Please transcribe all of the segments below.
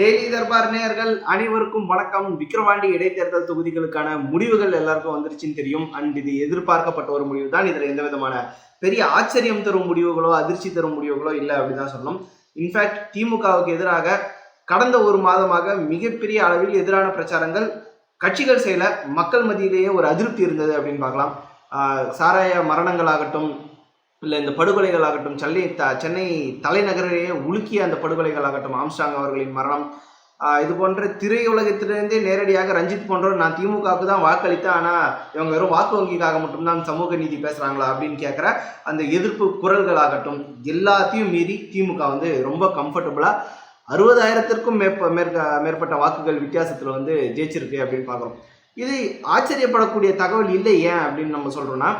Daily Darbar நேயர்கள் அனைவருக்கும் வணக்கம். விக்ரவாண்டி இடைத்தேர்தல் தொகுதிகளுக்கான முடிவுகள் எல்லாருக்கும் வந்துருச்சுன்னு தெரியும். அண்ட் இது எதிர்பார்க்கப்பட்ட ஒரு முடிவு தான். இதுல எந்த விதமான பெரிய ஆச்சரியம் தரும் முடிவுகளோ அதிர்ச்சி தரும் முடிவுகளோ இல்லை அப்படிதான் சொல்லணும். இன்ஃபேக்ட் திமுகவுக்கு எதிராக கடந்த ஒரு மாதமாக மிகப்பெரிய அளவில் எதிரான பிரச்சாரங்கள் கட்சிகள் செயல மக்கள் மத்தியிலேயே ஒரு அதிருப்தி இருந்தது அப்படின்னு பார்க்கலாம். சாராய மரணங்களாகட்டும் இல்லை இந்த படுகொலைகள் ஆகட்டும் சென்னை த சென்னை தலைநகரையே உலுக்கிய அந்த படுகொலைகள் ஆகட்டும் ஆம்ஸ்டாங் அவர்களின் மரணம். இது போன்ற திரையுலகத்திலிருந்தே நேரடியாக ரஞ்சித் போன்றவர் நான் திமுகவுக்கு தான் வாக்களித்தேன் ஆனால் இவங்க வெறும் வாக்கு வங்கிக்காக மட்டும்தான் சமூக நீதி பேசுகிறாங்களா அப்படின்னு கேட்குற அந்த எதிர்ப்பு குரல்கள் ஆகட்டும் எல்லாத்தையும் மீறி திமுக வந்து ரொம்ப கம்ஃபர்டபுளாக அறுபதாயிரத்திற்கும் மேற்ப மேற்க மேற்பட்ட வாக்குகள் வித்தியாசத்தில் வந்து ஜெயிச்சிருக்கு அப்படின்னு பார்க்குறோம் இது ஆச்சரியப்படக்கூடிய தகவல் இல்லை ஏன் அப்படின்னு நம்ம சொல்கிறோன்னா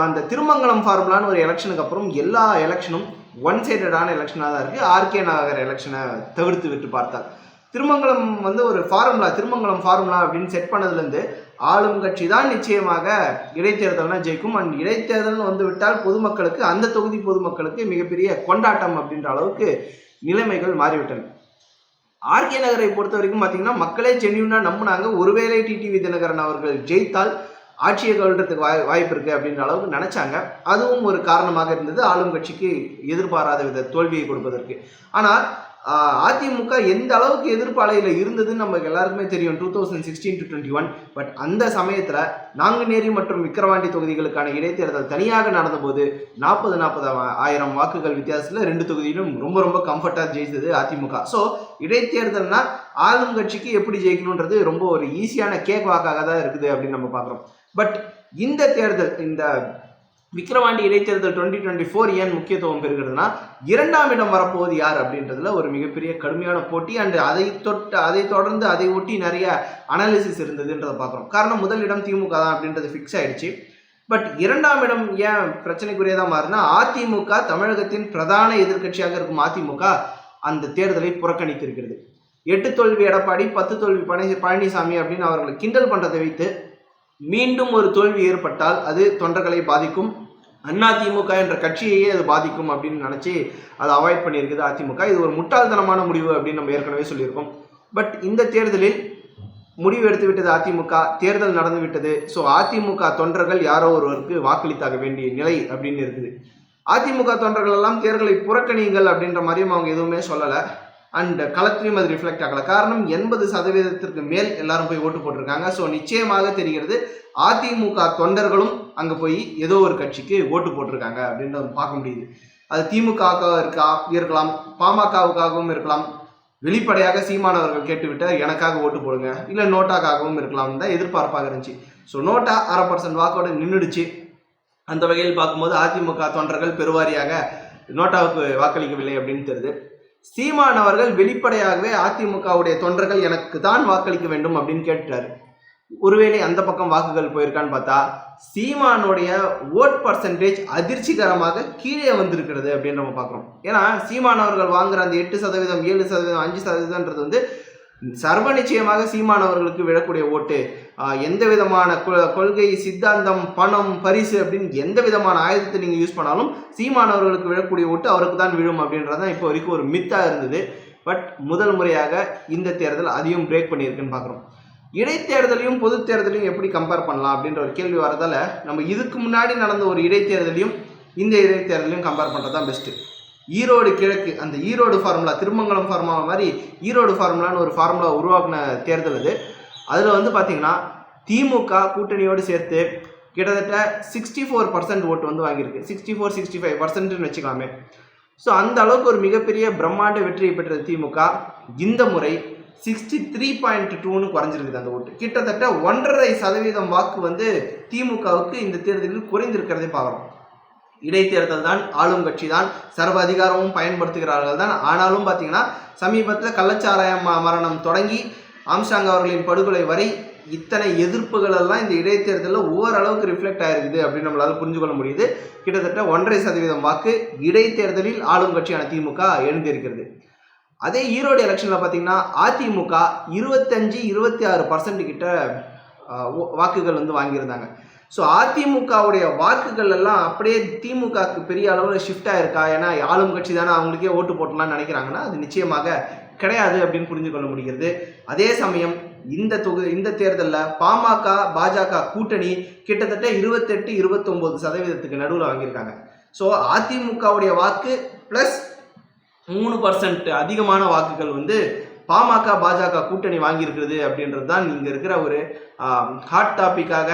அந்த திருமங்கலம் ஃபார்முலான்னு ஒரு எலெக்ஷனுக்கு அப்புறம் எல்லா எலெக்ஷனும் ஒன் சைடடான எலெக்ஷனாக தான் இருக்குது ஆர்கே நகர் எலெக்ஷனை தவிர்த்து விட்டு பார்த்தால் திருமங்கலம் வந்து ஒரு ஃபார்முலா திருமங்கலம் ஃபார்முலா அப்படின்னு செட் பண்ணதுலேருந்து ஆளும் கட்சி தான் நிச்சயமாக இடைத்தேர்தல்னா ஜெயிக்கும். அண்ட் இடைத்தேர்தல்னு வந்து விட்டால் பொதுமக்களுக்கு அந்த தொகுதி பொதுமக்களுக்கு மிகப்பெரிய கொண்டாட்டம் அப்படின்ற அளவுக்கு நிலைமைகள் மாறிவிட்டன. ஆர்கே நகரை பொறுத்த வரைக்கும் பார்த்தீங்கன்னா மக்களே ஜென்யூனாக நம்பினாங்க. ஒருவேளை டிடிவி தினகரன் அவர்கள் ஜெயித்தால் ஆட்சியை கவிழ்றதுக்கு வாய் வாய்ப்பு இருக்குது அப்படின்ற அளவுக்கு நினச்சாங்க. அதுவும் ஒரு காரணமாக இருந்தது. ஆளும் கட்சிக்கு எதிர்பாராத வித தோல்வியை கொடுப்பதற்கு. ஆனால் அதிமுக எந்த அளவுக்கு எதிர்ப்பாளையில் இருந்ததுன்னு நமக்கு எல்லாருக்குமே தெரியும். Two thousand sixteen to twenty one but அந்த சமயத்தில் நாங்குநேரி மற்றும் விக்கிரவாண்டி தொகுதிகளுக்கான இடைத்தேர்தல் தனியாக நடந்தபோது நாற்பது நாற்பது ஆயிரம் வாக்குகள் வித்தியாசத்தில் ரெண்டு தொகுதியிலும் ரொம்ப ரொம்ப கம்ஃபர்ட்டாக ஜெயித்தது அதிமுக. ஸோ இடைத்தேர்தல்னா ஆளும் கட்சிக்கு எப்படி ஜெயிக்கணுன்றது ரொம்ப ஒரு ஈஸியான கேக் வாக்காக தான் இருக்குது அப்படின்னு நம்ம பார்க்குறோம். பட் இந்த தேர்தல் இந்த விக்கிரவாண்டி இடைத்தேர்தல் டுவெண்ட்டி டுவெண்ட்டி ஃபோர் ஏன் முக்கியத்துவம் பெறுகிறதுனா இரண்டாம் இடம் வரப்போவது யார் அப்படின்றதுல ஒரு மிகப்பெரிய கடுமையான போட்டி அண்ட் அதை தொட்டு அதை தொடர்ந்து அதை ஒட்டி நிறைய அனாலிசிஸ் இருந்ததுன்றதை பார்க்குறோம். காரணம் முதல் இடம் திமுக தான் அப்படின்றது ஃபிக்ஸ் ஆயிடுச்சு. பட் இரண்டாம் இடம் ஏன் பிரச்சனைக்குரியதாக மாறுனா அதிமுக தமிழகத்தின் பிரதான எதிர்க்கட்சியாக இருக்கும் அதிமுக அந்த தேர்தலை புறக்கணித்திருக்கிறது. எட்டு தோல்வி எடப்பாடி பத்து தோல்வி பழனி பழனிசாமி அப்படின்னு அவர்களை கிண்டல் பண்ணுறதை வைத்து மீண்டும் ஒரு தோல்வி ஏற்பட்டால் அது தொண்டர்களை பாதிக்கும். அதிமுக என்ற கட்சியையே அது பாதிக்கும் அப்படின்னு நினச்சி அதை அவாய்ட் பண்ணியிருக்குது அதிமுக. இது ஒரு முட்டாள்தனமான முடிவு அப்படின்னு நம்ம ஏற்கனவே சொல்லியிருக்கோம். பட் இந்த தேர்தலில் முடிவு எடுத்து விட்டது அதிமுக தேர்தல் நடந்து விட்டது. ஸோ அதிமுக தொண்டர்கள் யாரோ ஒருவருக்கு வாக்களித்தாக வேண்டிய நிலை அப்படின்னு இருக்குது. அதிமுக தொண்டர்கள் எல்லாம் தேர்தலை புறக்கணியுங்கள் அப்படின்ற மாதிரியும் அவங்க எதுவுமே சொல்லலை. அண்ட் களத்திலையும் அது ரிஃப்ளெக்ட் ஆகலை. காரணம் எண்பது சதவீதத்திற்கு மேல் எல்லாரும் போய் ஓட்டு போட்டிருக்காங்க. ஸோ நிச்சயமாக தெரிகிறது அதிமுக தொண்டர்களும் அங்கே போய் ஏதோ ஒரு கட்சிக்கு ஓட்டு போட்டிருக்காங்க அப்படின்றத பார்க்க முடியுது. அது திமுக இருக்கா? இருக்கலாம். பாமகவுக்காகவும் இருக்கலாம். வெளிப்படையாக சீமானவர்கள் கேட்டுவிட்டால் எனக்காக ஓட்டு போடுங்க. இல்லை நோட்டாக்காகவும் இருக்கலாம் தான் எதிர்பார்ப்பாக இருந்துச்சு. ஸோ நோட்டா அரை பர்சன்ட் வாக்கோட நின்றுடுச்சு அந்த வகையில் பார்க்கும்போது அதிமுக தொண்டர்கள் பெருவாரியாக நோட்டாவுக்கு வாக்களிக்கவில்லை அப்படின்னு தெரியுது. சீமான் அவர்கள் வெளிப்படையாகவே அதிமுகவுடைய தொண்டர்கள் எனக்கு தான் வாக்களிக்க வேண்டும் அப்படின்னு கேட்டுறாரு ஒருவேளை அந்த பக்கம் வாக்குகள் போயிருக்கான்னு பார்த்தா சீமானுடைய ஓட் பர்சன்டேஜ் அதிர்ச்சிகரமாக கீழே வந்திருக்கிறது அப்படின்னு நம்ம பார்க்குறோம். ஏன்னா சீமான் அவர்கள் வாங்குற அந்த எட்டு சதவீதம் ஏழு சதவீதம் அஞ்சு சதவீதம்ன்றது வந்து சர்வ நிச்சயமாக சீமான் அவர்களுக்கு விழக்கூடிய ஓட்டு எந்த விதமான கொ- கொள்கை சித்தாந்தம் பணம் பரிசு அப்படின்னு எந்த விதமான ஆயுதத்தை நீங்கள் யூஸ் பண்ணாலும் சீமான் அவர்களுக்கு விழக்கூடிய ஓட்டு அவருக்கு தான் விழும் அப்படின்றது தான் இப்போ வரைக்கும் ஒரு மித்தாக இருந்தது. பட் முதல் முறையாக இந்த தேர்தல் அதையும் பிரேக் பண்ணியிருக்குன்னு பார்க்குறோம். இடைத்தேர்தலையும் பொது தேர்தலையும் எப்படி கம்பேர் பண்ணலாம் அப்படின்ற ஒரு கேள்வி வரதால் நம்ம இதுக்கு முன்னாடி நடந்த ஒரு இடைத்தேர்தலையும் இந்த இடைத்தேர்தலையும் கம்பேர் பண்ணுறது தான் பெஸ்ட்டு ஈரோடு கிழக்கு அந்த ஈரோடு ஃபார்முலா திருமங்கலம் ஃபார்முலா மாதிரி ஈரோடு ஃபார்முலான்னு ஒரு ஃபார்முலா உருவாக்கின தேர்தல் அது. அதில் வந்து பார்த்தீங்கன்னா திமுக கூட்டணியோடு சேர்த்து கிட்டத்தட்ட சிக்ஸ்டி ஃபோர் பர்சன்ட் ஓட்டு வந்து வாங்கியிருக்கு. சிக்ஸ்டி ஃபோர் சிக்ஸ்டி ஃபைவ் பர்சன்ட்னு வச்சுக்கலாமே. ஸோ அந்த அளவுக்கு ஒரு மிகப்பெரிய பிரம்மாண்ட வெற்றியை பெற்ற திமுக. இந்த முறை சிக்ஸ்டி த்ரீ பாயிண்ட் டூன்னு குறைஞ்சிருக்குது அந்த ஓட்டு கிட்டத்தட்ட ஒன்றரை சதவீதம் வாக்கு வந்து திமுகவுக்கு இந்த தேர்தலில் குறைந்திருக்கிறதை பார்க்குறோம் இடைத்தேர்தல் தான் ஆளும் கட்சி தான் சர்வ அதிகாரமும் பயன்படுத்துகிறார்கள் தான். ஆனாலும் பார்த்தீங்கன்னா சமீபத்தில் கள்ளச்சாராய மரணம் தொடங்கி ஆம்சாங் அவர்களின் படுகொலை வரை இத்தனை எதிர்ப்புகள் எல்லாம் இந்த இடைத்தேர்தலில் ஓரளவுக்கு ரிஃப்ளெக்ட் ஆயிருக்குது அப்படின்னு நம்மளால புரிஞ்சு கொள்ள முடியுது. கிட்டத்தட்ட ஒன்றரை சதவீதம் வாக்கு இடைத்தேர்தலில் ஆளும் கட்சியான திமுக எழுந்திருக்கிறது அதே ஈரோடு எலெக்ஷனில் பார்த்தீங்கன்னா அதிமுக இருபத்தஞ்சு இருபத்தி ஆறு பர்சன்ட் கிட்ட வாக்குகள் வந்து வாங்கியிருந்தாங்க. ஸோ அதிமுகவுடைய வாக்குகள் எல்லாம் அப்படியே திமுகவுக்கு பெரிய அளவில் ஷிஃப்ட் ஆயிருக்கா? ஏன்னா ஆளும் கட்சி தானே அவங்களுக்கே ஓட்டு போட்டலாம்னு நினைக்கிறாங்கன்னா அது நிச்சயமாக கிடையாது அப்படின்னு புரிஞ்சு கொள்ள முடிகிறது. அதே சமயம் இந்த தொகு இந்த தேர்தலில் பாமக பாஜக கூட்டணி கிட்டத்தட்ட இருபத்தெட்டு இருபத்தொம்போது சதவீதத்துக்கு நடுவில் வாங்கியிருக்காங்க. ஸோ அதிமுகவுடைய வாக்கு ப்ளஸ் மூணு பர்சன்ட் அதிகமான வாக்குகள் வந்து பாமக பாஜக கூட்டணி வாங்கியிருக்கிறது அப்படின்றது தான் இங்கே இருக்கிற ஒரு ஹாட் டாப்பிக்காக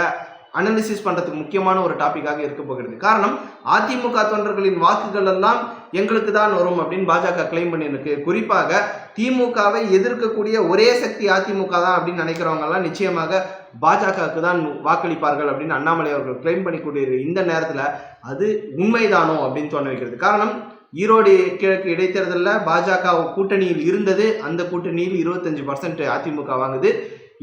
அனாலிசிஸ் பண்ணுறதுக்கு முக்கியமான ஒரு டாப்பிக்காக இருக்க போகிறது. காரணம் அதிமுக தொண்டர்களின் வாக்குகள் எல்லாம் எங்களுக்கு தான் வரும் அப்படின்னு பாஜக கிளைம் பண்ணியிருக்கு. குறிப்பாக திமுகவை எதிர்க்கக்கூடிய ஒரே சக்தி அதிமுக தான் அப்படின்னு நினைக்கிறவங்க நிச்சயமாக பாஜகவுக்கு தான் வாக்களிப்பார்கள் அப்படின்னு அண்ணாமலை அவர்கள் கிளைம் பண்ணிக்கூடிய இந்த நேரத்தில் அது உண்மைதானோ அப்படின்னு தோண வைக்கிறது. காரணம் ஈரோடு கிழக்கு இடைத்தேர்தலில் பாஜக கூட்டணியில் இருந்தது. அந்த கூட்டணியில் இருபத்தஞ்சு பர்சன்ட் அதிமுக வாங்குது.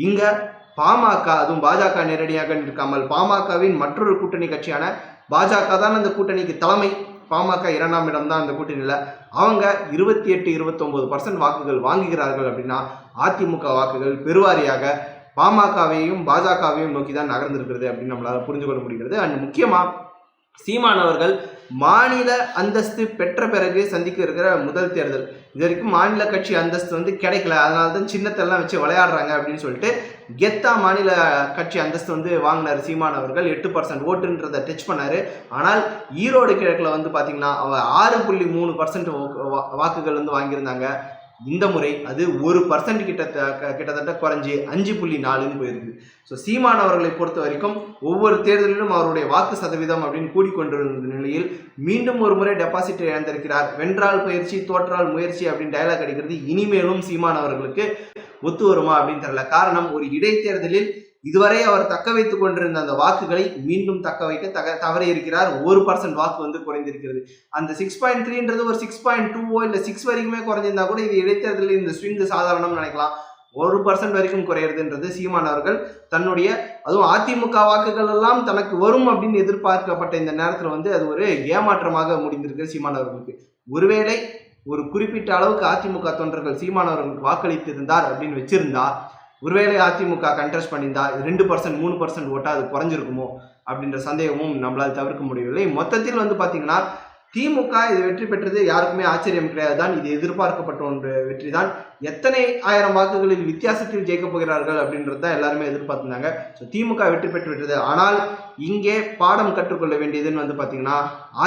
இங்கே பாமக அதுவும் பாஜக நேரடியாக இருக்காமல் பாமகவின் மற்றொரு கூட்டணி கட்சியான பாஜக தான் அந்த கூட்டணிக்கு தலைமை. பாமக இரண்டாம் இடம் தான் அந்த கூட்டணியில். அவங்க இருபத்தி எட்டு இருபத்தொம்போது பர்சன்ட் வாக்குகள் வாங்குகிறார்கள் அப்படின்னா அதிமுக வாக்குகள் பெருவாரியாக பாமகவையும் பாஜகவையும் நோக்கி தான் நகர்ந்திருக்கிறது அப்படின்னு நம்மளால் புரிஞ்சு கொள்ள முடிகிறது. அண்ட் முக்கியமாக சீமானவர்கள் மாநில அந்தஸ்து பெற்ற பிறகு சந்திக்க இருக்கிற முதல் தேர்தல். இது வரைக்கும் மாநில கட்சி அந்தஸ்து வந்து கிடைக்கல. அதனால தான் சின்னத்தெல்லாம் வச்சு விளையாடுறாங்க அப்படின்னு சொல்லிட்டு கெத்தா மாநில கட்சி அந்தஸ்து வந்து வாங்கினார் சீமான் அவர்கள். எட்டு பர்சன்ட் ஓட்டுன்றதை டச் பண்ணார். ஆனால் ஈரோடு கிழக்கில் வந்து பார்த்தீங்கன்னா அவர் ஆறு புள்ளி மூணு பர்சன்ட் வாக்குகள் வந்து வாங்கியிருந்தாங்க. இந்த முறை அது ஒரு பர்சன்ட் கிட்ட கிட்டத்தட்ட குறைஞ்சி அஞ்சு புள்ளி நாலுன்னு போயிருக்கு. ஸோ சீமான் அவர்களை பொறுத்த வரைக்கும் ஒவ்வொரு தேர்தலிலும் அவருடைய வாக்கு சதவீதம் அப்படின்னு கூடிக்கொண்டிருந்த நிலையில் மீண்டும் ஒரு முறை டெபாசிட் இழந்திருக்கிறார். வென்றால் பயிற்சி தோற்றால் முயற்சி அப்படின்னு டைலாக் அடிக்கிறது இனிமேலும் சீமான் அவர்களுக்கு ஒத்து வருமா அப்படின்னு தெரியல. காரணம் ஒரு இடைத்தேர்தலில் இதுவரை அவர் தக்க வைத்துக் கொண்டிருந்த அந்த வாக்குகளை மீண்டும் தக்க வைக்க தக தவறி இருக்கிறார். ஒரு பர்சன்ட் வாக்கு வந்து குறைந்திருக்கிறது. அந்த சிக்ஸ் பாயிண்ட் த்ரீன்றது ஒரு சிக்ஸ் பாயிண்ட் டூவோ இல்லை சிக்ஸ் வரைக்குமே குறைஞ்சிருந்தா கூட இது இடைத்தேர்தலில் இந்த ஸ்விங் சாதாரணம் நினைக்கலாம். ஒரு பர்சன்ட் வரைக்கும் குறையிறதுன்றது சீமான் அவர்கள் தன்னுடைய அதுவும் அதிமுக வாக்குகள் எல்லாம் தனக்கு வரும் அப்படின்னு எதிர்பார்க்கப்பட்ட இந்த நேரத்தில் வந்து அது ஒரு ஏமாற்றமாக முடிந்திருக்கு சீமான் அவர்களுக்கு. ஒருவேளை ஒரு குறிப்பிட்ட அளவுக்கு அதிமுக தொண்டர்கள் சீமான் அவர்களுக்கு வாக்களித்திருந்தார் அப்படின்னு வச்சிருந்தா ஒருவேளை அதிமுக கண்டெஸ்ட் பண்ணியிருந்தா ரெண்டு பர்சன்ட் மூணு பர்சன்ட் ஓட்டா அது குறைஞ்சிருக்குமோ அப்படின்ற சந்தேகமும் நம்மளால் தவிர்க்க முடியவில்லை. மொத்தத்தில் வந்து பார்த்தீங்கன்னா திமுக இது வெற்றி பெற்றது யாருக்குமே ஆச்சரியம் கிடையாது தான். இது எதிர்பார்க்கப்பட்ட ஒன்று வெற்றி தான். எத்தனை ஆயிரம் வாக்குகளில் வித்தியாசத்தில் ஜெயிக்கப் போகிறார்கள் அப்படின்றது தான் எல்லாருமே எதிர்பார்த்திருந்தாங்க. ஸோ திமுக வெற்றி பெற்று விட்டது. ஆனால் இங்கே பாடம் கற்றுக்கொள்ள வேண்டியதுன்னு வந்து பார்த்தீங்கன்னா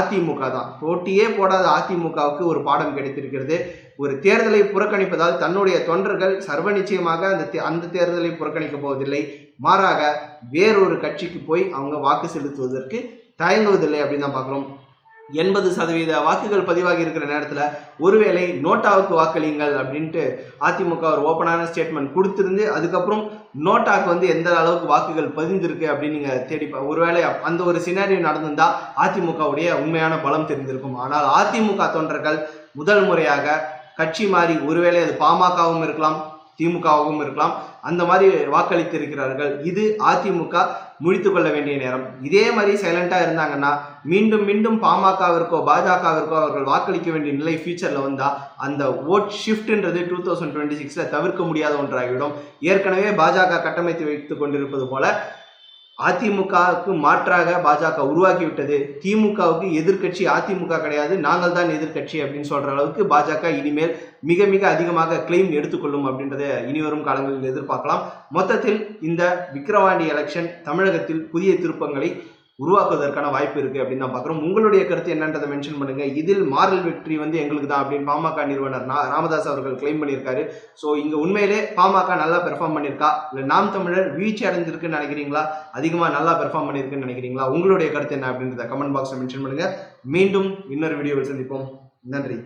அதிமுக தான். போட்டியே போடாத அதிமுகவுக்கு ஒரு பாடம் கிடைத்திருக்கிறது. ஒரு தேர்தலை புறக்கணிப்பதால் தன்னுடைய தொண்டர்கள் சர்வ நிச்சயமாக அந்த அந்த தேர்தலை புறக்கணிக்க போவதில்லை. மாறாக வேறொரு கட்சிக்கு போய் அவங்க வாக்கு செலுத்துவதற்கு தயங்குவதில்லை அப்படின்னு தான் பார்க்குறோம். எண்பது சதவீத வாக்குகள் பதிவாகி இருக்கிற நேரத்தில் ஒருவேளை நோட்டாவுக்கு வாக்களியுங்கள் அப்படின்ட்டு அதிமுக ஒரு ஓப்பனான ஸ்டேட்மெண்ட் கொடுத்துருந்து அதுக்கப்புறம் நோட்டாக்கு வந்து எந்த அளவுக்கு வாக்குகள் பதிந்திருக்கு அப்படின்னு நீங்கள் தேடி ஒருவேளை அந்த ஒரு சினாரியோ நடந்திருந்தால் அதிமுகவுடைய உண்மையான பலம் தெரிந்திருக்கும். ஆனால் அதிமுக தொண்டர்கள் முதல் முறையாக கட்சி மாறி ஒருவேளை அது பாமகவும் இருக்கலாம் திமுகவும் இருக்கலாம் அந்த மாதிரி வாக்களித்து இருக்கிறார்கள் இது அதிமுக முடித்து கொள்ள வேண்டிய நேரம். இதே மாதிரி சைலண்டாக இருந்தாங்கன்னா மீண்டும் மீண்டும் பாமகவிற்கோ பாஜகவிற்கோ அவர்கள் வாக்களிக்க வேண்டிய நிலை ஃபியூச்சரில் வந்தால் அந்த ஓட் ஷிஃப்ட்ன்றது டூ தௌசண்ட் டுவெண்ட்டி சிக்ஸில் தவிர்க்க முடியாத ஒன்றாகிவிடும். ஏற்கனவே பாஜக கட்டமைத்து வைத்து கொண்டிருப்பது போல அதிமுகவுக்கு மாற்றாக பாஜக உருவாக்கி விட்டது திமுகவுக்கு எதிர்க்கட்சி அதிமுக கிடையாது. நாங்கள் தான் எதிர்க்கட்சி அப்படின்னு சொல்ற அளவுக்கு பாஜக இனிமேல் மிக மிக அதிகமாக கிளைம் எடுத்துக்கொள்ளும் அப்படின்றத இனிவரும் காலங்களில் எதிர்பார்க்கலாம். மொத்தத்தில் இந்த விக்கிரவாண்டி எலெக்ஷன் தமிழகத்தில் புதிய திருப்பங்களை உருவாக்குவதற்கான வாய்ப்பு இருக்கு அப்படின்னு தான் பார்க்குறோம். உங்களுடைய கருத்து என்னன்றதை மென்ஷன் பண்ணுங்க. இதில் மாரல் வெற்றி வந்து எங்களுக்கு தான் அப்படின்னு பாமக நிறுவனர் ராமதாஸ் அவர்கள் கிளைம் பண்ணியிருக்காரு. ஸோ இங்க உண்மையிலே பாமக நல்லா பெர்ஃபார்ம் பண்ணியிருக்கா? இல்லை நாம் தமிழர் வீழ்ச்சி அடைஞ்சிருக்குன்னு நினைக்கிறீங்களா? அதிகமாக நல்லா பெர்ஃபார்ம் பண்ணியிருக்குன்னு நினைக்கிறீங்களா? உங்களுடைய கருத்து என்ன அப்படின்றத கமெண்ட் பாக்ஸில் மென்ஷன் பண்ணுங்க. மீண்டும் இன்னொரு வீடியோவில் சந்திப்போம். நன்றி.